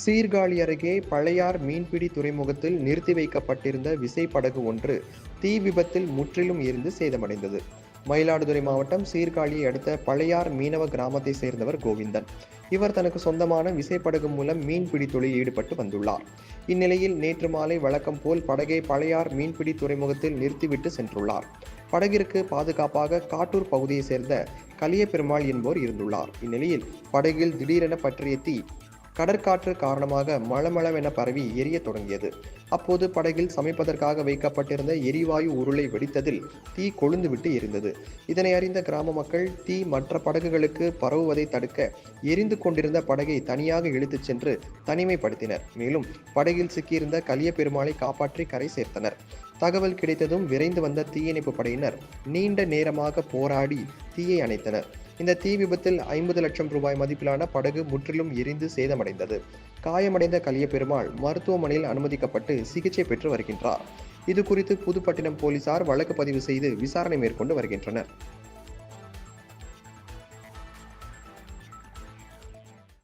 சீர்காழி அருகே பழையார் மீன்பிடி துறைமுகத்தில் நிறுத்தி வைக்கப்பட்டிருந்த விசைப்படகு ஒன்று தீ விபத்தில் முற்றிலும் எரிந்து சேதமடைந்தது. மயிலாடுதுறை மாவட்டம் சீர்காழியை அடுத்த பழையார் மீனவ கிராமத்தை சேர்ந்தவர் கோவிந்தன். இவர் தனக்கு சொந்தமான விசைப்படகு மூலம் மீன்பிடி தொழில் ஈடுபட்டு வந்துள்ளார். இந்நிலையில் நேற்று மாலை வழக்கம் போல் படகை பழையார் மீன்பிடி துறைமுகத்தில் நிறுத்திவிட்டு சென்றுள்ளார். படகிற்கு பாதுகாப்பாக காட்டூர் பகுதியை சேர்ந்த கலியபெருமாள் என்போர் இருந்துள்ளார். இந்நிலையில் படகில் திடீரென பற்றிய தீ கடற்காற்று காரணமாக மளமளவென பரவி எரியத் தொடங்கியது. அப்போது படகில் சமைப்பதற்காக வைக்கப்பட்டிருந்த எரிவாயு உருளை வெடித்ததில் தீ கொழுந்துவிட்டு எரிந்தது. இதனை அறிந்த கிராம மக்கள் தீ மற்ற படகுகளுக்கு பரவுவதை தடுக்க எரிந்து கொண்டிருந்த படகை தனியாக இழுத்துச் சென்று தனிமைப்படுத்தினர். மேலும் படகில் சிக்கியிருந்த கலிய பெருமாளை காப்பாற்றி கரை சேர்த்தனர். தகவல் கிடைத்ததும் விரைந்து வந்த தீயணைப்பு படையினர் நீண்ட நேரமாக போராடி தீயை அணைத்தனர். இந்த தீ விபத்தில் ஐம்பது லட்சம் ரூபாய் மதிப்பிலான படகு முற்றிலும் எரிந்து சேதமடைந்தது. காயமடைந்த கலிய பெருமாள் மருத்துவமனையில் அனுமதிக்கப்பட்டு சிகிச்சை பெற்று வருகின்றார். இது குறித்து புதுப்பட்டினம் போலீசார் வழக்கு பதிவு செய்து விசாரணை மேற்கொண்டு வருகின்றனர்.